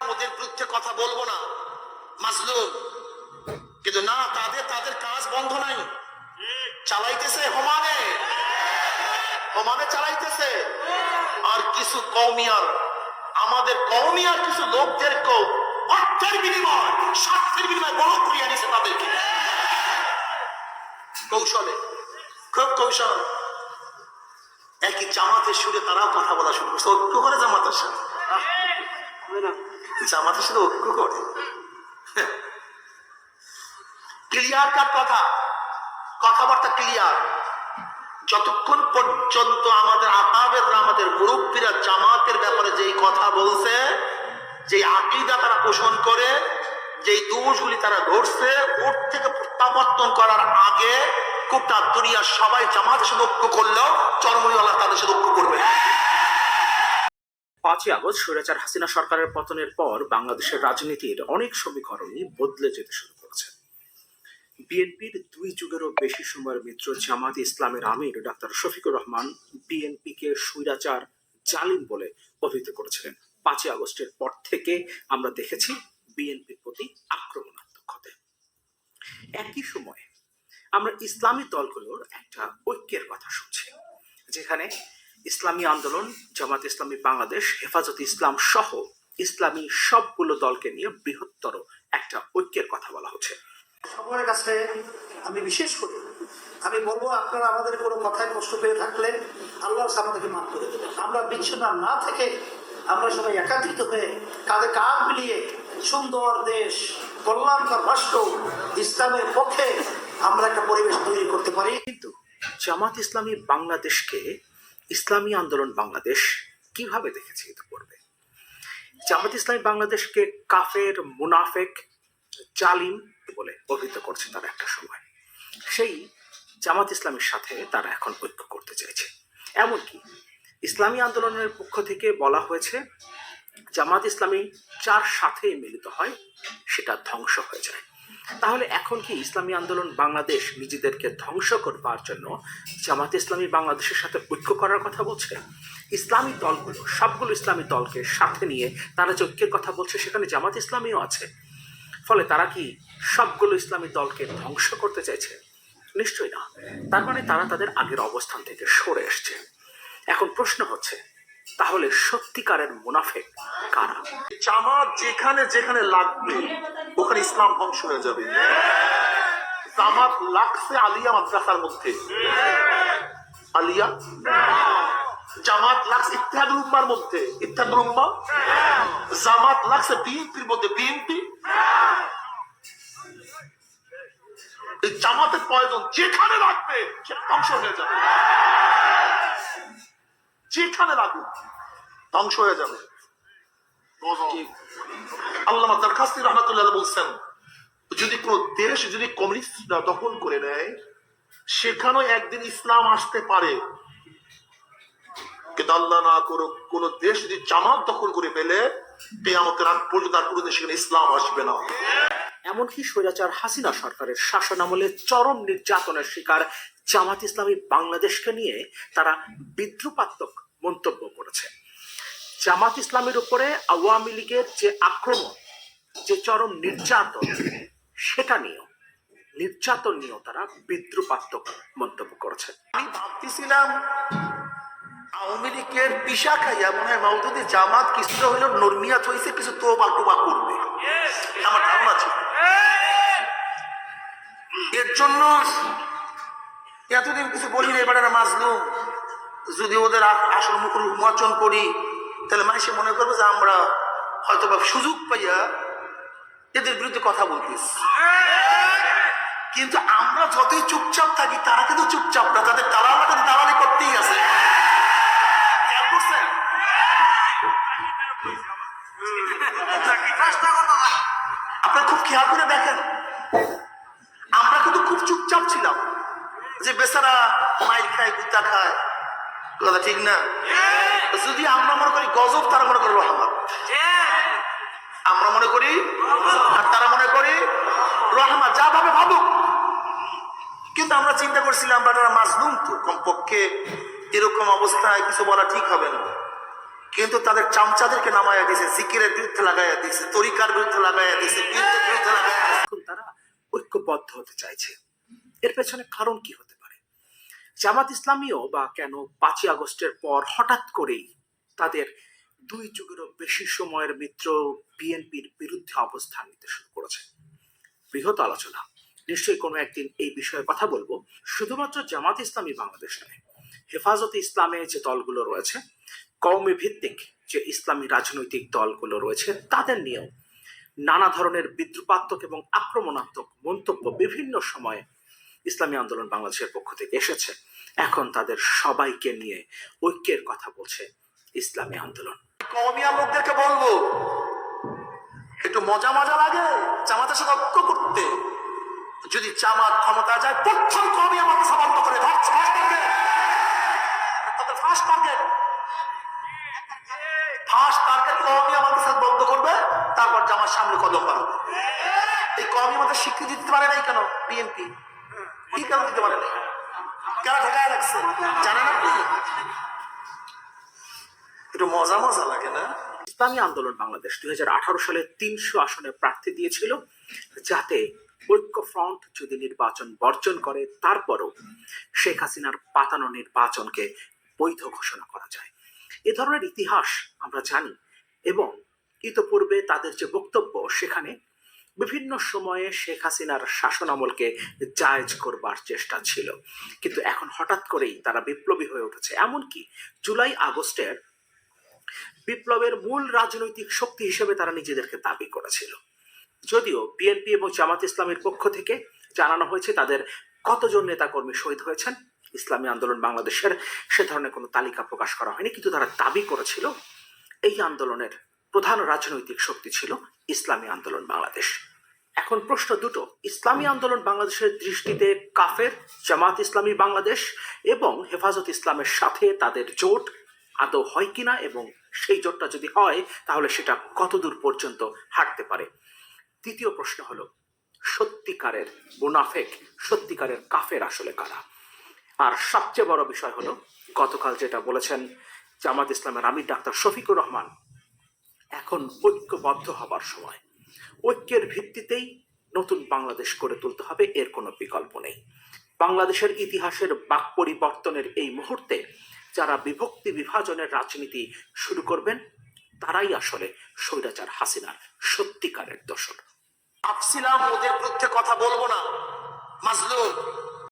ওদের বিরুদ্ধে কথা বলব না। মাজলুম, কিন্তু না, তাদের তাদের কাজ বন্ধ নাই। চালাইতেছে হমানে হমানে চালাইতেছে। আর কিছু কৌমিয়ার আমাদের কৌমিয়ার কিছু লোকদেরকেও অর্থের বিনিময়, স্বার্থের বিনিময় বড় করিয়া নিছে তাদেরকে। কৌশলে, খুব কৌশল। একই জামাতের সুরে তারাও কথা বলা শুরু করছে ঐক্য করে জামাতের সাথে জামাতের সাথে ঐক্য করে। ক্লিয়ার কাট কথা? কথাবার্তা ক্লিয়ার। যতক্ষণ পর্যন্ত আমাদের আকাবেররা আমাদের মুরব্বীরা জামাতের ব্যাপারে যেই কথা বলছে যে আকিদা তারা পোষণ করে, যেই দোষগুলি তারা ধরছে, ওর থেকে প্রত্যাবর্তন করার আগে গোটা দুনিয়া সবাই জামাতের সাথে ঐক্য করলেও চরমরিওয়ালা তাদের সাথে ঐক্য করবে। পাঁচই আগস্ট স্বৈরাচার হাসিনা সরকারের পতনের পর বাংলাদেশের রাজনীতির অনেক সমীকরণই বদলে যেতে শুরু করেছে। বিএনপির দুই যুগেরও বেশি সময়ের মিত্র জামাত ইসলামের আমির ডাক্তার শফিকুর রহমান বিএনপিকে স্বৈরাচার জালিম বলে অভিহিত করেছিলেন। পাঁচই আগস্টের পর থেকে আমরা দেখেছি বিএনপির প্রতি আক্রমণাত্মক হতে। একই সময়ে আমরা ইসলামী দলগুলোর একটা ঐক্যের কথা শুনছি, যেখানে ইসলামী আন্দোলন জামাত ইসলামী বাংলাদেশ হেফাজত ইসলাম সহ ইসলামী সবগুলো দলকে নিয়ে বৃহত্তর একটা ঐক্যের কথা বলা হচ্ছে। সকলের কাছে আমি বিশেষ করি আমি বলব আপনারা আমাদের কোনো কথায় কষ্ট পেয়ে থাকলে আল্লাহ আমাদেরকে মাফ করে দেবেন। আমরা বিচ্ছিন্ন না থেকে আমরা সবাই একাত্রিত হয়ে কাঁধে কাঁধ মিলিয়ে সুন্দর দেশ কল্যাণকর রাষ্ট্র ইসলামের পক্ষে আমরা একটা পরিবেশ তৈরি করতে পারি। কিন্তু জামাত ইসলামী বাংলাদেশকে ইসলামী আন্দোলন বাংলাদেশ কীভাবে দেখেছে ইতিপূর্বে জামাত ইসলামী বাংলাদেশকে কাফের, মুনাফেক, জালিম বলে অভিহিত করছে তারা একটা সময়। সেই জামাত ইসলামের সাথে তারা এখন ঐক্য করতে চাইছে। এমনকি ইসলামী আন্দোলনের পক্ষ থেকে বলা হয়েছে, জামাত ইসলামী যার সাথে মিলিত হয়, সেটা ধ্বংস হয়ে যায়। তাহলে এখন কি ইসলামী আন্দোলন বাংলাদেশ নিজেদেরকে ধ্বংস করবার জন্য জামাত ইসলামী বাংলাদেশের সাথে ঐক্য করার কথা বলছে? ইসলামী দলগুলো, সবগুলো ইসলামী দলকে সাথে নিয়ে তারা যে ঐক্যের কথা বলছে, সেখানে জামাত ইসলামীও আছে। ফলে তারা কি সবগুলো ইসলামী দলকে ধ্বংস করতে চাইছে? নিশ্চয়ই না। তার মানে তারা তাদের আগের অবস্থান থেকে সরে এসছে। এখন প্রশ্ন হচ্ছে তাহলে সত্যিকারের মুনাফেক কারা? জামাত যেখানে যেখানে লাগবে, ওখানে ইসলাম ধ্বংস হয়ে যাবে। জামাত লাগছে আলিয়া মাদ্রাসার মধ্যে। আলিয়া? জামাত লাগছে ইত্যাদুল উম্মার মধ্যে। উম্মা? জামাত লাগছে বিএনপির মধ্যে। বিএনপি? জামাতের প্রয়োজন যেখানে লাগবে ধ্বংস হয়ে যাবে। যেখানে লাগুক ধ্বংস হয়ে যাবে। আল্লাহ রহমতুল্লাহ বলছেন, যদি দেশ, যদি কমিউনিস্টরা দখল করে নেয়, সেখানেও একদিন ইসলাম আসতে পারে। কিন্তু আল্লাহ না করুক, কোন দেশ যদি জামাত দখল করে ফেলে পেয়ামতের আগ পর্যন্ত আর সেখানে ইসলাম আসবে না। এমনকি স্বৈরাচার হাসিনা সরকারের শাসন আমলে চরম নির্যাতনের শিকার জামাত ইসলামী বাংলাদেশকে নিয়ে তারা বিদ্রুপাত্মক মন্তব্য করেছে। জামাত ইসলামের উপরে আওয়ামী লীগের যে আক্রমণ, যে চরম নির্যাতন, সেটা নিয়েও নির্যাতন নিয়েও তারা বিদ্রুপাত্মক মন্তব্য করেছে। আমি ভাবতেছিলাম আওয়ামী লীগের পিসা খাইয়া মনে হয় মাউদুদি জামাত কিছুটা হইলেও নর্মিয়াত হয়েছে কিছু তো বাকুবা করবে। আমার ধারণা ছিল। এর জন্য এতদিন কিছু বলি না এবার মাজলুম যদি ওদের আসল মুখ উন্মোচন করি, তাহলে মানুষে মনে করবে যে আমরা হয়তো বা সুযোগ পাইয়া এদের বিরুদ্ধে কথা বলতেছি। কিন্তু আমরা যতই চুপচাপ থাকি, তারা কিন্তু চুপচাপ না, তাদের দালাল কিন্তু দালালি করতেই আছে। আপনারা খুব খেয়াল করে দেখেন, আমরা কিন্তু খুব চুপচাপ ছিলাম যে বেচারা মাইল খায়, গুতা খায় কথা ঠিক না? যদি আমরা মনে করি গজব, তারা মনে করে রহমত। আমরা মনে করি আর তারা মনে করি রহমত, যা ভাবে ভাবুক। কিন্তু আমরা চিন্তা করছিলাম বাট মাজলুম তো কমপক্ষে। এরকম অবস্থায় কিছু বলা ঠিক হবে না। কিন্তু তাদের চামচাদেরকে নামায়া দিয়েছে জিকিরের বিরুদ্ধে লাগাইয়া দিয়েছে তরিকার বিরুদ্ধে লাগাইয়া দিয়েছে বিরুদ্ধে লাগাইয়া তারা ঐক্যবদ্ধ হতে চাইছে। এর পেছনে কারণ কি পারে? জামাত ইসলামীও বা কেন পাঁচই আগস্টের পর হঠাৎ করেই তাদের দুই যুগেরও বেশি সময়ের মিত্র বিএনপির বিরুদ্ধে অবস্থান নিতে শুরু করেছে। বৃহৎ আলোচনা। নিশ্চয়ই কোনো একদিন এই বিষয়ে কথা বলব। শুধুমাত্র জামাত ইসলামী বাংলাদেশ নয়, হেফাজতে ইসলামে যে দলগুলো রয়েছে কওমি ভিত্তিক যে ইসলামী রাজনৈতিক দলগুলো রয়েছে, তাদের নিয়েও নানা ধরনের বিদ্রুপাত্মক এবং আক্রমণাত্মক মন্তব্য বিভিন্ন সময়ে ইসলামী আন্দোলন বাংলাদেশের পক্ষ থেকে এসেছে। এখন তাদের সবাইকে নিয়ে ঐক্যের কথা বলছে ইসলামী আন্দোলন। লোকদেরকে বলব, একটু মজা মজা লাগে জামাতের সাথে ঐক্য করতে। যদি জামাত ক্ষমতা যায়, প্রথম কমিয়া মাদ্রাসা বন্ধ করে তাদের ফার্স্ট টার্গেট ফার্স্ট টার্গেট কমিয়া মাদ্রাসা বন্ধ করবে, তারপর জামার সামনে কদম বাড়াবে। এই কমিয়া মাদ্রাসা স্বীকৃতি দিতে পারে নাই কেন? বিএনপি। কি কেন দিতে পারে নাই কেন ঠেকায় রাখছে? জানেন আপনি? একটু মজা মজা লাগে না? ইসলামী আন্দোলন বাংলাদেশ দুই সালে তিনশো আসনে প্রার্থী দিয়েছিল, যাতে ঐক্য ফ্রন্ট যদি নির্বাচন বর্জন করে, তারপরও শেখ হাসিনার পাতানো নির্বাচনকে বৈধ ঘোষণা করা যায়। এ ধরনের ইতিহাস আমরা জানি এবং ইতোপূর্বে তাদের যে বক্তব্য, সেখানে বিভিন্ন সময়ে শেখ হাসিনার শাসন আমলকে জায়েজ করবার চেষ্টা ছিল। কিন্তু এখন হঠাৎ করেই তারা বিপ্লবী হয়ে উঠেছে। এমনকি জুলাই আগস্টের বিপ্লবের মূল রাজনৈতিক শক্তি হিসেবে তারা নিজেদেরকে দাবি করেছিল। যদিও বিএনপি এবং জামাত ইসলামের পক্ষ থেকে জানানো হয়েছে তাদের কতজন নেতাকর্মী শহীদ হয়েছেন। ইসলামী আন্দোলন বাংলাদেশের সে ধরনের কোনো তালিকা প্রকাশ করা হয়নি, কিন্তু তারা দাবি করেছিল, এই আন্দোলনের প্রধান রাজনৈতিক শক্তি ছিল ইসলামী আন্দোলন বাংলাদেশ। এখন প্রশ্ন দুটো, ইসলামী আন্দোলন বাংলাদেশের দৃষ্টিতে কাফের, জামাত ইসলামী বাংলাদেশ এবং হেফাজত ইসলামের সাথে তাদের জোট আদৌ হয় কিনা এবং সেই জোটটা যদি হয়, তাহলে সেটা কতদূর পর্যন্ত হাঁটতে পারে? দ্বিতীয় প্রশ্ন হলো, সত্যিকারের মুনাফেক, সত্যিকারের কাফের আসলে কারা? আর সবচেয়ে বড় বিষয় হলো, গতকাল যেটা বলেছেন জামাত ইসলামের আমির ডাক্তার শফিকুর রহমান এখন ঐক্যবদ্ধ হবার সময়। ঐক্যের ভিত্তিতেই নতুন বাংলাদেশ গড়ে তুলতে হবে, এর কোনো বিকল্প নেই। বাংলাদেশের ইতিহাসের বাক পরিবর্তনের এই মুহূর্তে যারা বিভক্তি বিভাজনের রাজনীতি শুরু করবেন, তারাই আসলে স্বৈরাচার হাসিনার সত্যিকারের দোষর। ভাবছিলাম ওদের বিরুদ্ধে কথা বলব না। মাজলুম